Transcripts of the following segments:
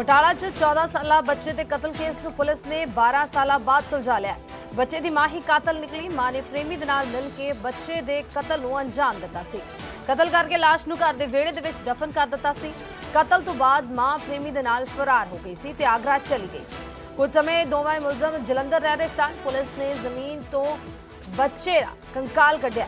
ਬਟਾਲਾ 'ਚ 14 ਸਾਲਾ ਬੱਚੇ ਦੇ ਕਤਲ ਕੇਸ ਨੂੰ ਪੁਲਿਸ ਨੇ 12 ਸਾਲਾਂ ਬਾਅਦ ਸੁਲਝਾ ਲਿਆ। ਬੱਚੇ ਦੀ ਮਾਂ ਹੀ ਕਾਤਲ ਨਿਕਲੀ। ਮਾਂ ਨੇ ਪ੍ਰੇਮੀ ਦੇ ਨਾਲ ਮਿਲ ਕੇ ਬੱਚੇ ਦੇ ਕਤਲ ਨੂੰ ਅੰਜਾਮ ਦਿੱਤਾ ਸੀ। ਕਤਲ ਕਰਕੇ ਲਾਸ਼ ਨੂੰ ਘਰ ਦੇ ਵਿਹੜੇ ਦੇ ਵਿੱਚ ਦਫਨ ਕਰ ਦਿੱਤਾ ਸੀ। ਕਤਲ ਤੋਂ ਬਾਅਦ ਮਾਂ ਪ੍ਰੇਮੀ ਦੇ ਨਾਲ ਫਰਾਰ ਹੋ ਗਈ ਸੀ ਤੇ ਆਗਰਾ ਚਲੀ ਗਈ ਸੀ। ਕੁਝ ਸਮੇਂ ਦੋਵੇਂ ਮੁਲਜ਼ਮ ਜਲੰਧਰ ਰਹਿ ਰਹੇ ਸਨ। ਪੁਲਿਸ ਨੇ ਜ਼ਮੀਨ ਤੋਂ ਬੱਚੇ ਦਾ ਕੰਕਾਲ ਕੱਢਿਆ।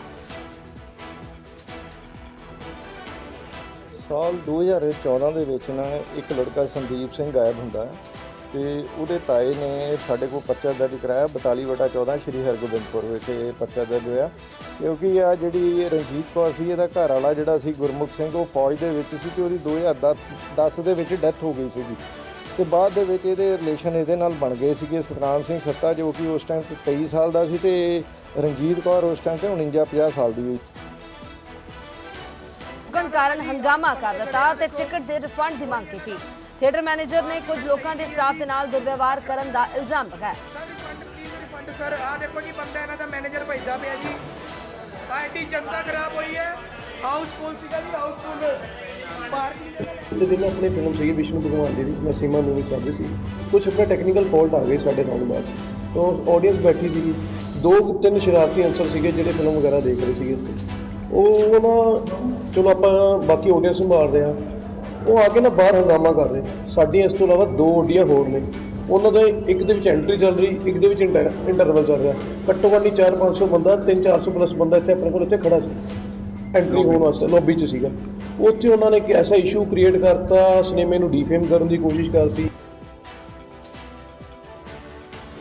ਸਾਲ 2014 ਦੇ ਵਿੱਚ ਨਾ ਇੱਕ ਲੜਕਾ ਸੰਦੀਪ ਸਿੰਘ ਗਾਇਬ ਹੁੰਦਾ ਹੈ ਤੇ ਉਹਦੇ ਤਾਏ ਨੇ ਸਾਡੇ ਕੋਲ ਪਰਚਾ ਦਰਜ ਕਰਾਇਆ 42 ਵਟਾ 14 ਸ਼੍ਰੀ ਹਰਗੋਬਿੰਦਪੁਰ ਵਿਖੇ ਪਰਚਾ ਦਰਜ ਹੋਇਆ। ਕਿਉਂਕਿ ਆ ਜਿਹੜੀ ਰਣਜੀਤ ਕੌਰ ਸੀ, ਇਹਦਾ ਘਰ ਵਾਲਾ ਜਿਹੜਾ ਸੀ ਗੁਰਮੁਖ ਸਿੰਘ, ਉਹ ਫੌਜ ਦੇ ਵਿੱਚ ਸੀ ਤੇ ਉਹਦੀ 2010 ਦੇ ਵਿੱਚ ਡੈਥ ਹੋ ਗਈ ਸੀਗੀ। ਤੇ ਬਾਅਦ ਦੇ ਵਿੱਚ ਇਹਦੇ ਰਿਲੇਸ਼ਨ ਇਹਦੇ ਨਾਲ ਬਣ ਗਏ ਸੀਗੇ ਸਤਨਾਮ ਸਿੰਘ ਸੱਤਾ, ਜੋ ਕਿ ਉਸ ਟਾਈਮ ਤੇ 23 ਸਾਲ ਦਾ ਸੀ ਤੇ ਰਣਜੀਤ ਕੌਰ ਉਸ ਟਾਈਮ ਤੇ 49 50 ਸਾਲ ਦੀ ਹੋਈ। ਕਾਰਨ ਹੰਗਾਮਾ ਕਰ ਦਿੱਤਾ ਤੇ ਟਿਕਟ ਦੇ ਰਿਫੰਡ ਦੀ ਮੰਗ ਕੀਤੀ। ਥੀਏਟਰ ਮੈਨੇਜਰ ਨੇ ਕੁਝ ਲੋਕਾਂ ਦੇ ਸਟਾਫ ਦੇ ਨਾਲ ਦੁਰਵਿਵਹਾਰ ਕਰਨ ਦਾ ਇਲਜ਼ਾਮ ਲਗਾਇਆ। Sir refund please refund sir ਆ ਦੇਖੋ ਜੀ ਬੰਦਾ ਇਹਨਾਂ ਦਾ ਮੈਨੇਜਰ ਭੇਜਦਾ ਪਿਆ ਜੀ। ਆ ਐਡੀ ਜਨਤਾ ਖਰਾਬ ਹੋਈ ਹੈ। ਹਾਊਸਫੁੱਲ ਸੀਗਾ ਜੀ ਹਾਊਸਫੁੱਲ ਪਾਰਕਿੰਗ ਤੇ ਦਿਨ ਆਪਣੀ ਫਿਲਮ ਸੀਗੀ ਵਿਸ਼ਨੂੰ ਭਗਵਾਨ ਦੀ ਮੈਂ ਸੀਮਾ ਮੂਵੀ ਕਰ ਰਹੀ ਸੀ। ਕੁਝ ਆਪਣਾ ਟੈਕਨੀਕਲ ਫਾਲਟ ਆ ਗਏ ਸਾਡੇ ਨਾਲ ਬਾਅਦ ਤੋਂ ਆਡੀਅנס ਬੈਠੀ ਸੀਗੀ। ਦੋ ਤਿੰਨ ਸ਼ਰਾਰਤੀ ਅਨਸਰ ਸੀਗੇ ਜਿਹੜੇ ਫਿਲਮ ਵਗੈਰਾ ਦੇਖ ਰਹੇ ਸੀਗੇ ਉਹ ਨਾ ਚਲੋ ਆਪਾਂ ਬਾਕੀ ਆਡੀਅנס ਸੰਭਾਲਦੇ ਆ ਉਹ ਆ ਕੇ ਨਾ ਬਾਹਰ ਹੰਗਾਮਾ ਕਰ ਰਹੇ। ਸਾਡੀਆਂ ਇਸ ਤੋਂ ਇਲਾਵਾ ਦੋ ਓਡੀਆਂ ਹੋਰ ਨੇ। ਉਹਨਾਂ ਦੇ ਇੱਕ ਦੇ ਵਿੱਚ ਐਂਟਰੀ ਚੱਲ ਰਹੀ ਇੱਕ ਦੇ ਵਿੱਚ ਇੰਟਰਵਲ ਚੱਲ ਰਿਹਾ। ਘੱਟੋ ਘੱਟ ਨਹੀਂ 4-500 ਬੰਦਾ 3-400 ਪਲੱਸ ਬੰਦਾ ਇੱਥੇ ਆਪਣੇ ਕੋਲ ਇੱਥੇ ਖੜਾ ਸੀ। ਐਂਟਰੀ ਹੋਣ ਵਾਸਤੇ ਲੌਬੀ 'ਚ ਸੀਗਾ। ਉੱਥੇ ਉਹਨਾਂ ਨੇ ਇੱਕ ਐਸਾ ਇਸ਼ੂ ਕ੍ਰੀਏਟ ਕਰਤਾ ਸਿਨੇਮੇ ਨੂੰ ਡੀਫੇਮ ਕਰਨ ਦੀ ਕੋਸ਼ਿਸ਼ ਕਰਤੀ।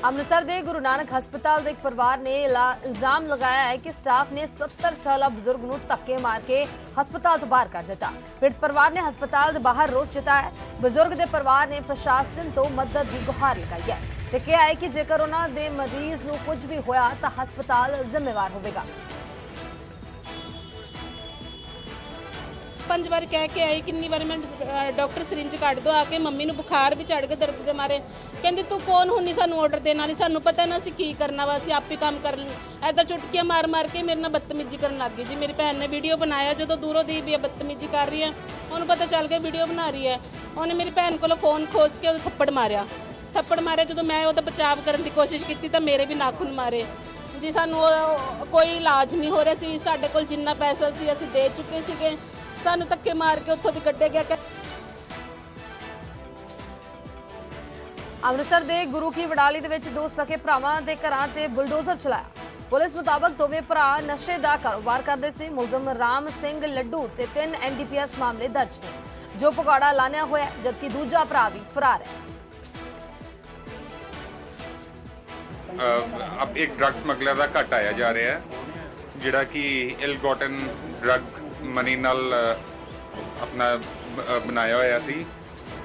ਅੰਮ੍ਰਿਤਸਰ ਦੇ ਗੁਰੂ ਨਾਨਕ ਹਸਪਤਾਲ ਦੇ ਇੱਕ ਪਰਿਵਾਰ ਨੇ ਇਲਜ਼ਾਮ ਲਗਾਇਆ ਹੈ ਕਿ ਸਟਾਫ ਨੇ 70 ਸਾਲਾ ਬਜ਼ੁਰਗ ਨੂੰ ਧੱਕੇ ਮਾਰ ਕੇ ਹਸਪਤਾਲ ਤੋਂ ਬਾਹਰ ਕਰ ਦਿੱਤਾ। ਪੀੜਤ ਪਰਿਵਾਰ ਨੇ ਹਸਪਤਾਲ ਦੇ ਬਾਹਰ ਰੋਸ ਜਤਾਇਆ ਬਜ਼ੁਰਗ ਦੇ ਪਰਿਵਾਰ ਨੇ ਪ੍ਰਸ਼ਾਸਨ ਤੋਂ ਮਦਦ ਦੀ ਗੁਹਾਰ ਲਗਾਈ ਹੈ ਤੇ ਕਿਹਾ ਹੈ ਕਿ ਜੇਕਰ ਉਹਨਾਂ ਦੇ ਮਰੀਜ਼ ਨੂੰ ਕੁਝ ਵੀ ਹੋਇਆ ਤਾਂ ਹਸਪਤਾਲ ਜ਼ਿੰਮੇਵਾਰ ਹੋਵੇਗਾ। ਪੰਜ ਵਾਰ ਕਹਿ ਕੇ ਆਈ ਕਿੰਨੀ ਵਾਰ ਮੈਂ ਅਹ, ਡਾਕਟਰ ਸਰਿੰਜ ਕੱਢ ਦੋ ਆ ਕੇ ਮੰਮੀ ਨੂੰ ਬੁਖਾਰ ਵੀ ਚੜ ਗਿਆ ਦਰਦ ਦੇ ਮਾਰੇ। ਕਹਿੰਦੀ ਤੂੰ ਕੌਣ ਹੁੰਨੀ ਸਾਨੂੰ ਆਰਡਰ ਦੇਣ ਵਾਲੀ? ਸਾਨੂੰ ਪਤਾ ਨਾ ਅਸੀਂ ਕੀ ਕਰਨਾ ਵਾ ਅਸੀਂ ਆਪ ਹੀ ਕੰਮ ਕਰ ਐਦਾਂ ਚੁਟਕੀਆਂ ਮਾਰ ਮਾਰ ਕੇ ਮੇਰੇ ਨਾਲ ਬਦਤਮੀਜ਼ੀ ਕਰਨ ਲੱਗ ਗਈ ਜੀ। ਮੇਰੀ ਭੈਣ ਨੇ ਵੀਡੀਓ ਬਣਾਇਆ ਜਦੋਂ ਦੂਰੋਂ ਦੀ ਵੀ ਬਦਤਮੀਜ਼ੀ ਕਰ ਰਹੀ ਹੈ ਉਹਨੂੰ ਪਤਾ ਚੱਲ ਗਿਆ ਵੀਡੀਓ ਬਣਾ ਰਹੀ ਹੈ। ਉਹਨੇ ਮੇਰੀ ਭੈਣ ਕੋਲੋਂ ਫੋਨ ਖੋਜ ਕੇ ਉਹਨੂੰ ਥੱਪੜ ਮਾਰਿਆ। ਥੱਪੜ ਮਾਰਿਆ ਜਦੋਂ ਮੈਂ ਉਹਦਾ ਬਚਾਅ ਕਰਨ ਦੀ ਕੋਸ਼ਿਸ਼ ਕੀਤੀ ਤਾਂ ਮੇਰੇ ਵੀ ਨਾਖੂਨ ਮਾਰੇ। ਜੀ ਸਾਨੂੰ ਉਹ- ਕੋਈ ਇਲਾਜ ਨਹੀਂ ਹੋ ਰਿਹਾ ਸੀ। ਸਾਡੇ ਕੋਲ ਜਿੰਨਾ ਪੈਸਾ ਸੀ ਅਸੀਂ ਦੇ ਚੁੱਕੇ ਸੀਗੇ। ਸਾਨੂੰ ਧੱਕੇ ਮਾਰ ਕੇ ਉੱਥੋਂ ਦੀ ਕੱਢਿਆ ਗਿਆ ਅੰਮ੍ਰਿਤਸਰ ਦੇ ਗੁਰੂ ਕੀ ਵਡਾਲੀ ਦੇ ਵਿੱਚ ਦੋ ਸਕੇ ਭਰਾਵਾਂ ਦੇ ਘਰਾਂ ਤੇ ਬੁਲਡੋਜ਼ਰ ਚਲਾਇਆ। ਪੁਲਿਸ ਮੁਤਾਬਕ ਦੋਵੇਂ ਭਰਾ ਨਸ਼ੇ ਦਾ ਕਾਰੋਬਾਰ ਕਰਦੇ ਸੀ। ਮੁਲਜ਼ਮ ਰਾਮ ਸਿੰਘ ਲੱਡੂ ਤੇ ਤਿੰਨ ਐਨਡੀਪੀਐਸ ਮਾਮਲੇ ਦਰਜ ਨੇ। ਜੋ ਪਕੌੜਾ ਲਾਣਿਆ ਹੋਇਆ ਜਦਕਿ ਦੂਜਾ ਭਰਾ ਵੀ ਫਰਾਰ ਹੈ। ਅਬ ਇੱਕ ਡਰੱਗ ਸਮਗਲਰ ਦਾ ਘਟ ਆਇਆ ਜਾ ਰਿਹਾ ਹੈ ਜਿਹੜਾ ਕਿ ਇਲ ਗੋਟਨ ਡਰੱਗ ਮਨੀ ਨਾਲ ਆਪਣਾ ਬਣਾਇਆ ਹੋਇਆ ਸੀ।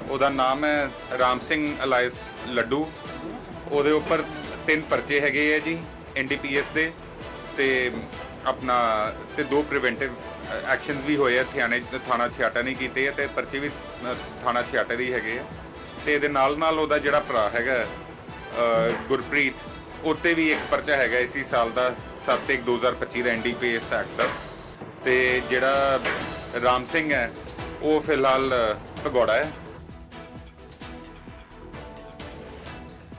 ਉਹਦਾ ਨਾਮ ਹੈ ਰਾਮ ਸਿੰਘ ਅਲਾਇਸ ਲੱਡੂ। ਉਹਦੇ ਉੱਪਰ ਤਿੰਨ ਪਰਚੇ ਹੈਗੇ ਆ ਜੀ ਐਨਡੀਪੀਐਸ ਦੇ ਤੇ ਆਪਣਾ ਤੇ ਦੋ ਪ੍ਰੀਵੈਂਟਿਵ ਐਕਸ਼ਨਸ ਵੀ ਹੋਏ ਆ ਥਿਆਣੇ ਥਾਣਾ ਛਿਆਟਾ ਨਹੀਂ ਕੀਤੇ ਆ ਤੇ ਪਰਚੇ ਵੀ ਥਾਣਾ ਛਿਆਟਾ ਦੇ ਹੈਗੇ ਆ। ਤੇ ਇਹਦੇ ਨਾਲ ਨਾਲ ਉਹਦਾ ਜਿਹੜਾ ਭਰਾ ਹੈਗਾ ਅ, ਗੁਰਪ੍ਰੀਤ ਉੱਤੇ ਵੀ ਇੱਕ ਪਰਚਾ ਹੈਗਾ ਇਸੀ ਸਾਲ ਦਾ 7 ਇੱਕ 2025 ਦਾ ਐਨਡੀਪੀਐਸ ਐਕਟ ਦਾ। ਤੇ ਜਿਹੜਾ ਰਾਮ ਸਿੰਘ ਹੈ ਉਹ ਫਿਲਹਾਲ ਭਗੌੜਾ ਹੈ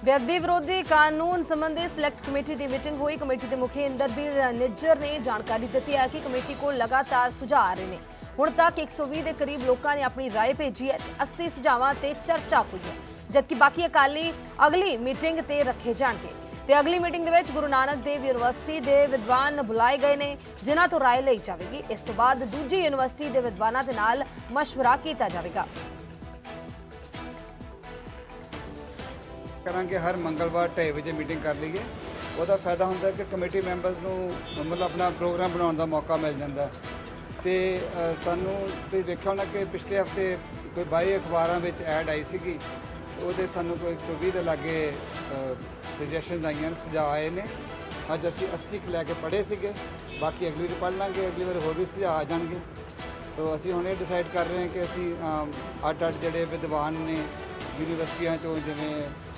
ਬੇਅਦਬੀ ਵਿਰੋਧੀ ਕਾਨੂੰਨ ਸੰਬੰਧੀ ਸਿਲੈਕਟ ਕਮੇਟੀ ਦੀ ਮੀਟਿੰਗ ਹੋਈ ਕਮੇਟੀ ਦੇ ਮੁਖੀ ਇੰਦਰਬੀਰ ਨਿੱਜਰ ਨੇ ਜਾਣਕਾਰੀ ਦਿੱਤੀ ਹੈ ਕਿ ਕਮੇਟੀ ਕੋਲ ਲਗਾਤਾਰ ਸੁਝਾਅ ਆ ਰਹੇ ਨੇ ਹੁਣ ਤੱਕ 120 ਦੇ ਕਰੀਬ ਲੋਕਾਂ ਨੇ ਆਪਣੀ رائے ਭੇਜੀ ਹੈ ਤੇ 80 ਸੁਝਾਵਾਂ ਤੇ ਚਰਚਾ ਹੋਈ ਹੈ ਜਦਕਿ ਬਾਕੀ ਅਕਾਲੀ ਅਗਲੀ ਮੀਟਿੰਗ ਤੇ ਰੱਖੇ ਜਾਣਗੇ ਤੇ ਅਗਲੀ ਮੀਟਿੰਗ ਦੇ ਵਿੱਚ ਗੁਰੂ ਨਾਨਕ ਦੇਵ ਯੂਨੀਵਰਸਿਟੀ ਦੇ ਵਿਦਵਾਨ ਬੁਲਾਏ ਗਏ ਨੇ ਜਿਨ੍ਹਾਂ ਤੋਂ رائے ਲਈ ਜਾਵੇਗੀ ਇਸ ਤੋਂ ਬਾਅਦ ਦੂਜੀ ਯੂਨੀਵਰਸਿਟੀ ਦੇ ਵਿਦਵਾਨਾਂ ਦੇ ਨਾਲ مشورہ ਕੀਤਾ ਜਾਵੇਗਾ ਕਰਾਂਗੇ ਹਰ ਮੰਗਲਵਾਰ 2:30 ਵਜੇ ਮੀਟਿੰਗ ਕਰ ਲਈਏ ਉਹਦਾ ਫਾਇਦਾ ਹੁੰਦਾ ਕਿ ਕਮੇਟੀ ਮੈਂਬਰਸ ਨੂੰ ਮਤਲਬ ਆਪਣਾ ਪ੍ਰੋਗਰਾਮ ਬਣਾਉਣ ਦਾ ਮੌਕਾ ਮਿਲ ਜਾਂਦਾ ਤੇ ਅ, ਸਾਨੂੰ ਤੁਸੀਂ ਦੇਖਿਆ ਹੋਣਾ ਕਿ ਪਿਛਲੇ ਹਫਤੇ ਕੋਈ 22 ਅਖਬਾਰਾਂ ਵਿੱਚ ਐਡ ਆਈ ਸੀਗੀ ਉਹਦੇ ਸਾਨੂੰ ਕੋਈ 120 ਦੇ ਲਾਗੇ ਸੁਜੈਸ਼ਨਸ ਆਈਆਂ ਨੇ ਸੁਝਾਅ ਆਏ ਨੇ। ਅੱਜ ਅਸੀਂ 80 ਕੁ ਲੈ ਕੇ ਪੜ੍ਹੇ ਸੀਗੇ। ਬਾਕੀ ਅਗਲੀ ਵਾਰ ਪੜ੍ਹ ਲਾਂਗੇ ਅਗਲੀ ਵਾਰ ਹੋਰ ਵੀ ਸੁਝਾਅ ਆ ਜਾਣਗੇ। ਤੋ ਅਸੀਂ ਹੁਣ ਇਹ ਡਿਸਾਈਡ ਕਰ ਰਹੇ ਹਾਂ ਕਿ ਅਸੀਂ ਅਮ, ਅੱਡ ਅੱਡ ਜਿਹੜੇ ਵਿਦਵਾਨ ਨੇ ਯੂਨੀਵਰਸਿਟੀਆਂ ਤੋਂ ਜਿਵੇਂ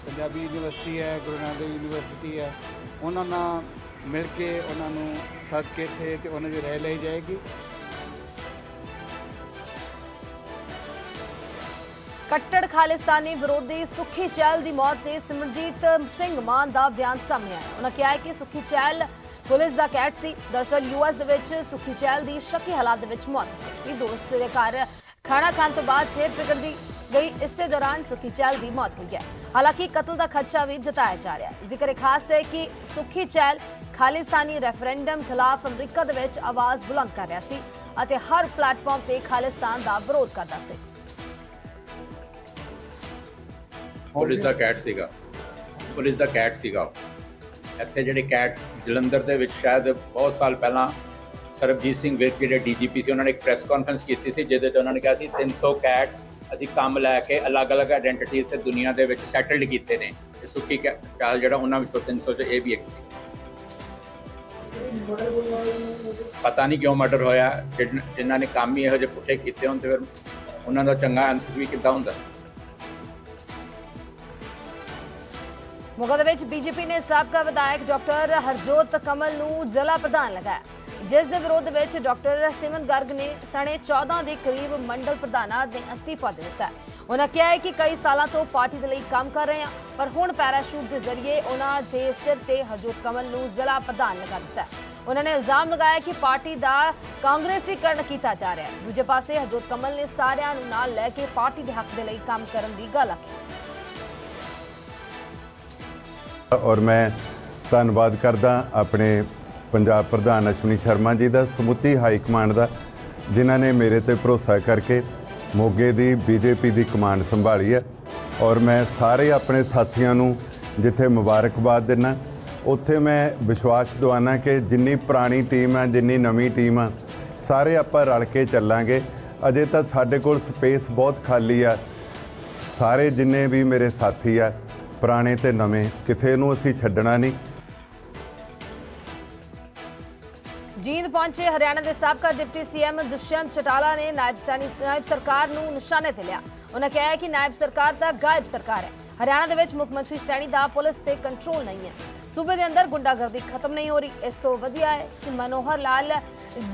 ਪੰਜਾਬੀ ਯੂਨੀਵਰਸਿਟੀ ਹੈ ਗੁਰੂ ਨਾਨਕ ਦੇਵ ਯੂਨੀਵਰਸਿਟੀ ਹੈ ਉਹਨਾਂ ਨਾਲ ਮਿਲ ਕੇ ਉਹਨਾਂ ਨੂੰ ਸੱਦ ਕੇ ਇੱਥੇ ਤੇ ਉਹਨਾਂ ਦੀ ਰਹਿ ਲਈ ਜਾਏਗੀ। ਕੱਟੜ ਖਾਲਿਸਤਾਨੀ ਵਿਰੋਧੀ ਸੁਖੀ ਚਹਿਲ ਦੀ ਮੌਤ ਤੇ ਸਿਮਰਜੀਤ ਸਿੰਘ ਮਾਨ ਦਾ ਬਿਆਨ ਸਾਹਮਣੇ ਆਇਆ। ਉਹਨਾਂ ਕਿਹਾ ਕਿ ਸੁਖੀ ਚਹਿਲ ਪੁਲਿਸ ਦਾ ਕੈਟ ਸੀ। ਦਰਸਲ ਯੂਐਸ ਦੇ ਵਿੱਚ ਸੁਖੀ ਚਹਿਲ ਦੀ ਸ਼ੱਕੀ ਹਾਲਾਤ ਦੇ ਵਿੱਚ ਮੌਤ ਸੀ। ਦੋਸਤ ਦੇ ਘਰ ਖਾਣਾ ਖਾਣ ਤੋਂ ਬਾਅਦ ਸਿਹਤ ਵਿਗੜਦੀ ਗਈ। ਇਸੇ ਦੌਰਾਨ ਸੁਖੀ ਚਹਿਲ ਦੀ ਮੌਤ ਹੋਈ ਹੈ। ਹਾਲਾਂਕਿ ਕਤਲ ਦਾ ਖਦਸ਼ਾ ਵੀ ਜਤਾਇਆ ਜਾ ਰਿਹਾ ਹੈ। ਜ਼ਿਕਰ ਖਾਸ ਹੈ ਕਿ ਸੁਖੀ ਚਹਿਲ ਖਾਲਿਸਤਾਨੀ ਰੈਫਰੈਂਡਮ ਖਿਲਾਫ ਅਮਰੀਕਾ ਦੇ ਵਿੱਚ ਆਵਾਜ਼ ਬੁਲੰਦ ਕਰ ਰਿਹਾ ਸੀ ਅਤੇ ਹਰ ਪਲੇਟਫਾਰਮ ਤੇ ਖਾਲਿਸਤਾਨ ਦਾ ਵਿਰੋਧ ਕਰਦਾ ਸੀ। ਪੁਲਿਸ ਦਾ ਕੈਟ ਸੀਗਾ। ਪੁਲਿਸ ਦਾ ਕੈਟ ਸੀਗਾ। ਇੱਥੇ ਜਿਹੜੇ ਕੈਟ ਜਲੰਧਰ ਦੇ ਵਿੱਚ ਸ਼ਾਇਦ ਬਹੁਤ ਸਾਲ ਪਹਿਲਾਂ ਸਰਬਜੀਤ ਸਿੰਘ ਵਿਰਕ ਜਿਹੜੇ ਡੀਜੀਪੀ ਸੀ ਉਹਨਾਂ ਨੇ ਇੱਕ ਪ੍ਰੈਸ ਕਾਨਫਰੰਸ ਕੀਤੀ ਸੀ ਜਿਹਦੇ 'ਚ ਉਹਨਾਂ ਨੇ ਕਿਹਾ ਸੀ 300 ਕੈਟ ਅਸੀਂ ਕੰਮ ਲੈ ਕੇ ਅਲੱਗ-ਅਲੱਗ ਆਇਡੈਂਟੀਟੀਜ਼ ਤੇ ਦੁਨੀਆ ਦੇ ਵਿੱਚ ਸੈਟਲਡ ਕੀਤੇ ਨੇ। ਤੇ ਸੁੱਕੀ ਕੈ- ਚਾਲ ਜਿਹੜਾ ਉਹਨਾਂ ਵਿੱਚੋਂ 300 ਚ ਇਹ ਵੀ ਇੱਕ ਸੀ। ਪਤਾ ਨਹੀਂ ਕਿਉਂ ਮਰਡਰ ਹੋਇਆ ਜਿਨ- ਜਿਨ੍ਹਾਂ ਨੇ ਕੰਮ ਹੀ ਇਹੋ ਜਿਹੇ ਪੁੱਠੇ ਕੀਤੇ ਹੋਣ ਤੇ ਫਿਰ ਉਹਨਾਂ ਦਾ ਚੰਗਾ ਅੰਤ ਵੀ ਕਿੱਦਾਂ ਹੁੰਦਾ? ਮੋਗਾ ਦੇ ਵਿੱਚ ਬੀਜੇਪੀ ਨੇ ਸਾਬਕਾ ਵਿਧਾਇਕ ਡਾਕਟਰ ਹਰਜੋਤ ਕਮਲ ਨੂੰ ਜ਼ਿਲ੍ਹਾ ਪ੍ਰਧਾਨ ਲਗਾਇਆ। ਜਿਸ ਦੇ ਵਿਰੋਧ ਵਿੱਚ ਡਾਕਟਰ ਸਿਮਨ ਗਰਗ ਨੇ ਸਣੇ 14 ਦੇ ਕਰੀਬ ਮੰਡਲ ਪ੍ਰਧਾਨਾਂ ਨੇ ਅਸਤੀਫਾ ਦੇ ਦਿੱਤਾ। ਉਹਨਾਂ ਕਿਹਾ ਹੈ ਕਿ ਕਈ ਸਾਲਾਂ ਤੋਂ ਪਾਰਟੀ ਦੇ ਲਈ ਕੰਮ ਕਰ ਰਹੇ ਹਾਂ, ਪਰ ਹੁਣ ਪੈਰਾਸ਼ੂਟ ਦੇ ਜ਼ਰੀਏ ਉਹਨਾਂ ਦੇ ਸਿਰ ਤੇ ਹਰਜੋਤ ਕਮਲ ਨੂੰ ਜ਼ਿਲ੍ਹਾ ਪ੍ਰਧਾਨ ਲਗਾ ਦਿੱਤਾ। ਉਹਨਾਂ ਨੇ ਇਲਜ਼ਾਮ ਲਗਾਇਆ ਕਿ ਪਾਰਟੀ ਦਾ ਕਾਂਗਰਸੀਕਰਨ ਕੀਤਾ ਜਾ ਰਿਹਾ ਹੈ। ਦੂਜੇ ਪਾਸੇ ਹਰਜੋਤ ਕਮਲ ਨੇ ਸਾਰਿਆਂ ਨੂੰ ਨਾਲ ਲੈ ਕੇ ਪਾਰਟੀ ਦੇ ਹੱਕ ਦੇ ਲਈ ਕੰਮ ਕਰਨ ਦੀ ਗੱਲ ਆਖੀ। ਔਰ ਮੈਂ ਧੰਨਵਾਦ ਕਰਦਾ ਆਪਣੇ ਪੰਜਾਬ ਪ੍ਰਧਾਨ ਅਸ਼ਵਨੀ ਸ਼ਰਮਾ ਜੀ ਦਾ, ਸਮੁੱਚੀ ਹਾਈ ਕਮਾਂਡ ਦਾ, ਜਿਨ੍ਹਾਂ ਨੇ ਮੇਰੇ ਤੇ ਭਰੋਸਾ ਕਰਕੇ ਮੋਗੇ ਦੀ ਬੀਜੇਪੀ ਦੀ ਕਮਾਂਡ ਸੰਭਾਲੀ ਹੈ। ਔਰ ਮੈਂ ਸਾਰੇ ਆਪਣੇ ਸਾਥੀਆਂ ਨੂੰ ਜਿੱਥੇ ਮੁਬਾਰਕਬਾਦ ਦਿੰਦਾ, ਉੱਥੇ ਮੈਂ ਵਿਸ਼ਵਾਸ ਦਿਵਾਨਾ ਕਿ ਜਿੰਨੀ ਪੁਰਾਣੀ ਟੀਮ ਹੈ ਜਿੰਨੀ ਨਵੀਂ ਟੀਮ ਆ, ਸਾਰੇ ਆਪਾਂ ਰਲ ਕੇ ਚੱਲਾਂਗੇ। ਅਜੇ ਤਾਂ ਸਾਡੇ ਕੋਲ ਸਪੇਸ ਬਹੁਤ ਖਾਲੀ ਆ। ਸਾਰੇ ਜਿੰਨੇ ਵੀ ਮੇਰੇ ਸਾਥੀ ਆ ਪੁਰਾਣੇ ਤੇ ਨਵੇਂ, ਕਿਸੇ ਨੂੰ ਅਸੀਂ ਛੱਡਣਾ ਨਹੀਂ। ਜੀਂਦ ਪਹੁੰਚੇ ਹਰਿਆਣਾ ਦੇ ਸਾਬਕਾ ਡਿਪਟੀ ਸੀਐਮ ਦੁਸ਼ਯੰਤ ਚਟਾਲਾ ਨੇ ਨਾਇਬ ਨਾਇਬ ਸਰਕਾਰ ਨੂੰ ਨਿਸ਼ਾਨੇ ਤੇ ਲਿਆ। ਉਹਨਾਂ ਕਿਹਾ ਕਿ ਨਾਇਬ ਸਰਕਾਰ ਦਾ ਗਾਇਬ ਸਰਕਾਰ ਹੈ। ਹਰਿਆਣਾ ਦੇ ਵਿੱਚ ਮੁੱਖ ਮੰਤਰੀ ਸੈਣੀ ਦਾ ਪੁਲਿਸ ਤੇ ਕੰਟਰੋਲ ਨਹੀਂ ਹੈ। ਸੂਬੇ ਦੇ ਅੰਦਰ ਗੁੰਡਾਗਰਦੀ ਖਤਮ ਨਹੀਂ ਹੋ ਰਹੀ। ਇਸ ਤੋਂ ਵਧੀਆ ਹੈ ਕਿ ਮਨੋਹਰ ਲਾਲ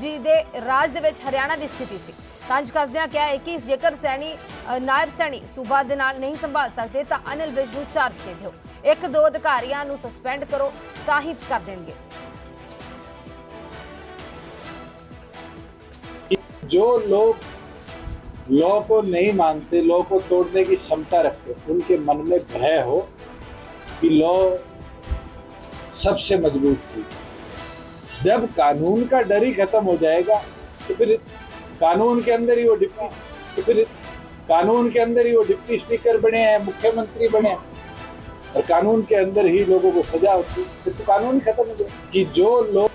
ਜੀ ਦੇ ਰਾਜ ਦੇ ਵਿੱਚ ਹਰਿਆਣਾ ਦੀ ਸਥਿਤੀ ਸੀ ਤੰਜ ਕਸਦਿਆਂ ਕਿਹਾ ਹੈ ਕਿ ਜੇਕਰ ਸੈਣੀ ਅ, ਨਾਇਬ ਸੈਣੀ ਸੂਬਾ ਦੇ ਨਾਲ ਨਹੀਂ ਸੰਭਾਲ ਸਕਦੇ ਤਾਂ ਅਨਿਲ ਵਿਜ ਨੂੰ ਚਾਰਜ ਦੇ ਦਿਓ ਇੱਕ ਦੋ ਅਧਿਕਾਰੀਆਂ ਨੂੰ ਸਸਪੈਂਡ ਕਰੋ ਤਾਂ ਹੀ ਕਰ ਦੇਣਗੇ जो लोग लॉ को नहीं मानते लॉ को तोड़ने की क्षमता रखते उनके मन में भय हो कि लॉ सबसे मजबूत चीज जब कानून का डर ही खत्म हो जाएगा तो फिर कानून के अंदर ही वो डिप्टी तो फिर कानून के अंदर ही वो डिप्टी स्पीकर बने हैं मुख्यमंत्री बने हैं और कानून के अंदर ही लोगों को सजा होती है फिर तो कानून ही खत्म हो जाए कि जो लोग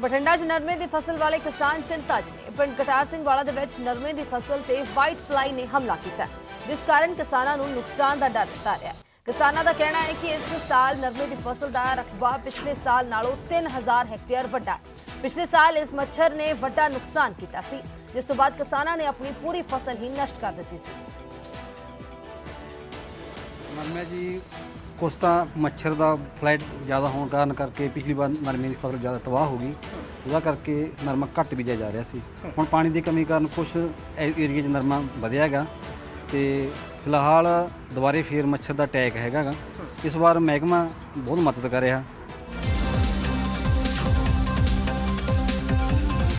ਬਠਿੰਡਾ 'ਚ ਨਰਮੇ ਦੀ ਫਸਲ ਵਾਲੇ ਕਿਸਾਨ ਚਿੰਤਾ 'ਚ ਨੇ ਪਿੰਡ ਕਟਾਰ ਸਿੰਘ ਵਾਲਾ ਦੇ ਵਿੱਚ ਨਰਮੇ ਦੀ ਫਸਲ ਤੇ ਵਾਈਟ ਫਲਾਈ ਨੇ ਹਮਲਾ ਕੀਤਾ ਜਿਸ ਕਾਰਨ ਕਿਸਾਨਾਂ ਨੂੰ ਨੁਕਸਾਨ ਦਾ ਡਰ ਸਤਾ ਰਿਹਾ ਹੈ ਕਿਸਾਨਾਂ ਦਾ ਕਹਿਣਾ ਹੈ ਕਿ ਇਸ ਸਾਲ ਨਰਮੇ ਦੀ ਫਸਲ ਦਾ ਰਕਬਾ ਪਿਛਲੇ ਸਾਲ ਨਾਲੋਂ 3000 ਹੈਕਟੇਅਰ ਵੱਡਾ ਹੈ। ਪਿਛਲੇ ਸਾਲ ਇਸ ਮੱਛਰ ਨੇ ਵੱਡਾ ਨੁਕਸਾਨ ਕੀਤਾ ਸੀ, ਜਿਸ ਤੋਂ ਬਾਅਦ ਕਿਸਾਨਾਂ ਨੇ ਆਪਣੀ ਪੂਰੀ ਫਸਲ ਹੀ ਨਸ਼ਟ ਕਰ ਦਿੱਤੀ ਸੀ। ਨਰਮੇ ਜੀ, ਕੁਛ ਤਾਂ ਮੱਛਰ ਦਾ ਫਲੈਟ ਜ਼ਿਆਦਾ ਹੋਣ ਕਾਰਨ ਕਰਕੇ ਪਿਛਲੀ ਵਾਰ ਨਰਮੇ ਦੀ ਫਸਲ ਜ਼ਿਆਦਾ ਤਬਾਹ ਹੋ ਗਈ। ਉਹਦਾ ਕਰਕੇ ਨਰਮਾ ਘੱਟ ਬੀਜਿਆ ਜਾ ਰਿਹਾ ਸੀ। ਹੁਣ ਪਾਣੀ ਦੀ ਕਮੀ ਕਾਰਨ ਕੁਝ ਏਰੀਏ 'ਚ ਨਰਮਾ ਵਧਿਆ ਹੈਗਾ ਤੇ ਫਿਲਹਾਲ ਦੁਬਾਰੇ ਫੇਰ ਮੱਛਰ ਦਾ ਅਟੈਕ ਹੈਗਾ ਗਾ ਇਸ ਵਾਰ ਮਹਿਕਮਾ ਬਹੁਤ ਮਦਦ ਕਰ ਰਿਹਾ।